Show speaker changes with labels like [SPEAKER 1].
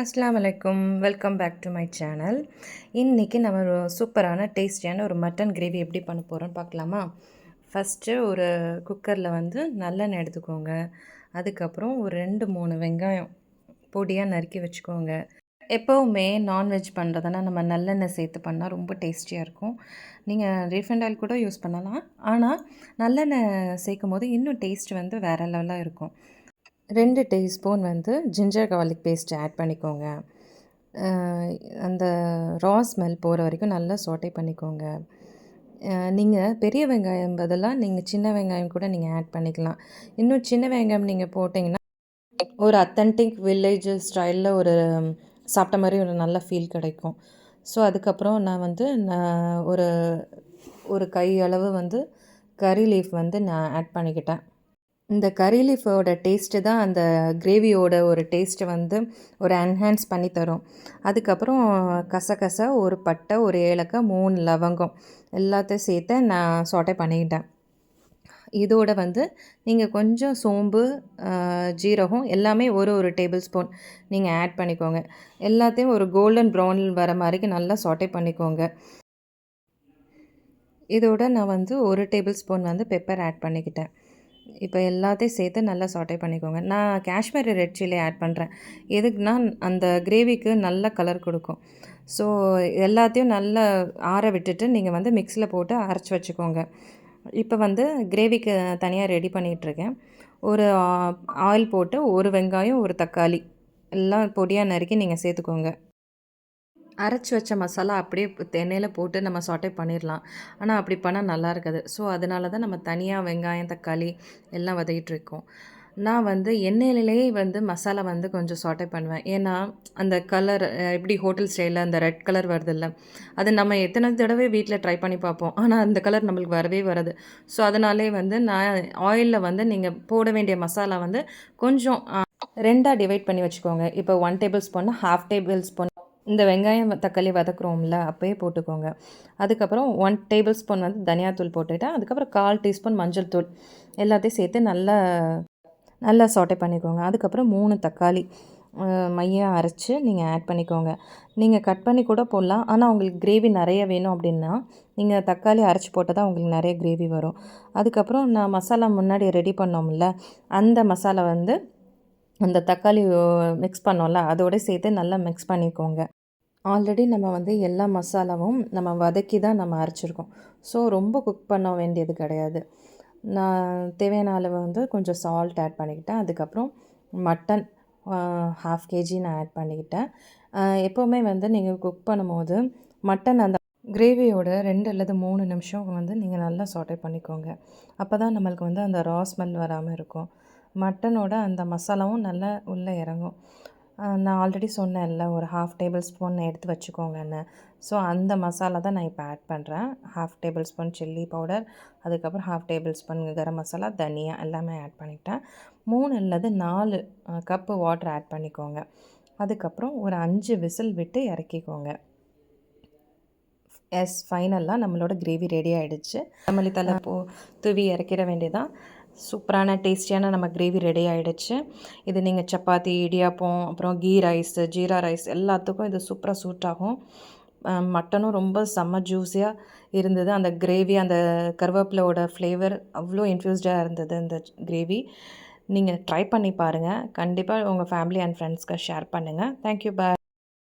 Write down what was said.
[SPEAKER 1] அஸ்லாம் வலைக்கும் welcome back to my channel இன்றைக்கி நம்ம ஒரு சூப்பரான டேஸ்டியான ஒரு மட்டன் கிரேவி எப்படி பண்ண போகிறோன்னு பார்க்கலாமா? ஃபஸ்ட்டு ஒரு குக்கரில் வந்து நல்லெண்ணெய் எடுத்துக்கோங்க. அதுக்கப்புறம் ஒரு ரெண்டு மூணு வெங்காயம் பொடியாக நறுக்கி வச்சுக்கோங்க. எப்போவுமே நான்வெஜ் பண்ணுறதுனா நம்ம நல்லெண்ணெய் சேர்த்து பண்ணால் ரொம்ப டேஸ்டியாக இருக்கும். நீங்கள் ரீஃபண்ட் ஆயில் கூட யூஸ் பண்ணலாம். ஆனால் நல்லெண்ணெய் சேர்க்கும் போது இன்னும் டேஸ்ட் வந்து வேறு லெவலாக இருக்கும். ரெண்டு டீஸ்பூன் வந்து ஜிஞ்சர் கார்லிக் பேஸ்ட் ஆட் பண்ணிக்கோங்க. அந்த ரா ஸ்மெல் போகிற வரைக்கும் நல்லா சோட்டை பண்ணிக்கோங்க. நீங்கள் பெரிய வெங்காயம் பதிலாக நீங்கள் சின்ன வெங்காயம் கூட நீங்கள் ஆட் பண்ணிக்கலாம். இன்னும் சின்ன வெங்காயம் நீங்கள் போட்டிங்கன்னா ஒரு அத்தன்டிக் வில்லேஜ் ஸ்டைலில் ஒரு சாப்பிட்ட மாதிரி ஒரு நல்ல ஃபீல் கிடைக்கும். ஸோ அதுக்கப்புறம் நான் வந்து நான் ஒரு ஒரு கை அளவு வந்து கறி லீஃப் வந்து நான் ஆட் பண்ணிக்கிட்டேன். இந்த கறி லீஃபோட டேஸ்ட்டு தான் அந்த கிரேவியோட ஒரு டேஸ்ட்டை வந்து ஒரு என்ஹான்ஸ் பண்ணி தரும். அதுக்கப்புறம் கசகசா ஒரு பட்டை ஒரு ஏலக்காய் மூணு லவங்கம் எல்லாத்தையும் சேர்த்து நான் சொட்டை பண்ணிக்கிட்டேன். இதோட வந்து நீங்கள் கொஞ்சம் சோம்பு ஜீரகம் எல்லாமே ஒரு ஒரு டேபிள் ஸ்பூன் நீங்கள் ஆட் பண்ணிக்கோங்க. எல்லாத்தையும் ஒரு கோல்டன் ப்ரௌன் வர மாதிரிக்கு நல்லா சொட்டை பண்ணிக்கோங்க. இதோட நான் வந்து ஒரு டேபிள் ஸ்பூன் வந்து பெப்பர் ஆட் பண்ணிக்கிட்டேன். இப்போ எல்லாத்தையும் சேர்த்து நல்லா சாட்டை பண்ணிக்கோங்க. நான் காஷ்மீரி ரெட் சில்லி ஆட் பண்ணுறேன் எதுக்குன்னா அந்த கிரேவிக்கு நல்ல கலர் கொடுக்கும். ஸோ எல்லாத்தையும் நல்லா ஆற விட்டுட்டு நீங்கள் வந்து மிக்ஸியில் போட்டு அரைச்சி வச்சுக்கோங்க. இப்போ வந்து கிரேவிக்கு தனியாக ரெடி பண்ணிகிட்ருக்கேன் ஒரு ஆயில் போட்டு ஒரு வெங்காயம் ஒரு தக்காளி எல்லாம் பொடியாக நறுக்கி நீங்கள் சேர்த்துக்கோங்க. அரைச்சி வச்ச மசாலா அப்படியே எண்ணெயில் போட்டு நம்ம சாட்டை பண்ணிடலாம் ஆனால் அப்படி பண்ணால் நல்லா இருக்காது. ஸோ அதனால தான் நம்ம தனியாக வெங்காயம் தக்காளி எல்லாம் வதக்கிட்டுருக்கோம் நான் வந்து எண்ணெயிலேயே வந்து மசாலா வந்து கொஞ்சம் சாட்டை பண்ணுவேன். ஏன்னா அந்த கலர் எப்படி ஹோட்டல் ஸ்டைலில் அந்த ரெட் கலர் வருதில்ல அது நம்ம எத்தனை தடவை வீட்டில் ட்ரை பண்ணி பார்ப்போம். ஆனால் அந்த கலர் நம்மளுக்கு வரவே வராது. ஸோ அதனாலே வந்து நான் ஆயிலில் வந்து நீங்கள் போட வேண்டிய மசாலா வந்து கொஞ்சம் ரெண்டாக டிவைட் பண்ணி வச்சுக்கோங்க. இப்போ one table spoon half table spoon இந்த வெங்காயம் தக்காளி வதக்குறோம்ல அப்போயே போட்டுக்கோங்க. அதுக்கப்புறம் ஒன் டேபிள் ஸ்பூன் வந்து தனியாத்தூள் போட்டுவிட்டேன் அதுக்கப்புறம் கால் டீஸ்பூன் மஞ்சள் தூள். எல்லாத்தையும் சேர்த்து நல்லா நல்லா சோட்டை பண்ணிக்கோங்க. அதுக்கப்புறம் மூணு தக்காளி மையம் அரைச்சி நீங்கள் ஆட் பண்ணிக்கோங்க. நீங்கள் கட் பண்ணி கூட போடலாம். ஆனால் உங்களுக்கு கிரேவி நிறைய வேணும் அப்படின்னா நீங்கள் தக்காளி அரைச்சி போட்டால் தான் உங்களுக்கு நிறைய கிரேவி வரும். அதுக்கப்புறம் நான் மசாலா முன்னாடி ரெடி பண்ணோம்ல அந்த மசாலா வந்து அந்த தக்காளி மிக்ஸ் பண்ணோம்ல அதோட சேர்த்து நல்லா மிக்ஸ் பண்ணிக்கோங்க. ஆல்ரெடி நம்ம வந்து எல்லா மசாலாவும் நம்ம வதக்கி தான் நம்ம அரைச்சிருக்கோம். ஸோ ரொம்ப குக் பண்ண வேண்டியது கிடையாது. நான் தேவையான அளவு வந்து கொஞ்சம் சால்ட் ஆட் பண்ணிக்கிட்டேன். அதுக்கப்புறம் மட்டன் ஹாஃப் கேஜி நான் ஆட் பண்ணிக்கிட்டேன். எப்போவுமே வந்து நீங்கள் குக் பண்ணும்போது மட்டன் அந்த கிரேவியோட ரெண்டு அல்லது மூணு நிமிஷம் வந்து நீங்கள் நல்லா சாட்டை பண்ணிக்கோங்க. அப்போ தான் நம்மளுக்கு வந்து அந்த ரா ஸ்மெல் வராமல் இருக்கும். மட்டனோட அந்த மசாலாவும் நல்லா உள்ளே இறங்கும். நான் ஆல்ரெடி சொன்னேன்ல ஒரு ஹாஃப் டேபிள் ஸ்பூன் எடுத்து வச்சுக்கோங்கன்னு. ஸோ அந்த மசாலா தான் நான் இப்போ ஆட் பண்ணுறேன் half table spoon chilli powder அதுக்கப்புறம் half table spoon garam masala தனியா எல்லாமே ஆட் பண்ணிட்டேன் மூணு அல்லது நாலு கப்பு வாட்டர் ஆட் பண்ணிக்கோங்க. அதுக்கப்புறம் ஒரு அஞ்சு விசில் விட்டு இறக்கிக்கோங்க. எஸ் ஃபைனலாக நம்மளோட கிரேவி ரெடி ஆகிடுச்சு நம்மளி தலை போ தூவி இறக்கிட வேண்டியதான் சூப்பரான டேஸ்டியான நம்ம கிரேவி ரெடி ஆகிடுச்சு இது நீங்கள் சப்பாத்தி இடியாப்பம் அப்புறம் கீ ரைஸ் ஜீரா ரைஸ் எல்லாத்துக்கும் இது சூப்பராக சூட் ஆகும். மட்டனும் ரொம்ப செம்ம ஜூஸியாக இருந்தது. அந்த கிரேவி அந்த கருவேப்பிலோட ஃப்ளேவர் அவ்வளோ இன்ஃப்யூஸ்டாக இருந்தது இந்த கிரேவி. நீங்கள் ட்ரை பண்ணி பாருங்கள் கண்டிப்பாக உங்கள் ஃபேமிலி அண்ட் ஃப்ரெண்ட்ஸ்க்கு ஷேர் பண்ணுங்கள் தேங்க்யூ பாய்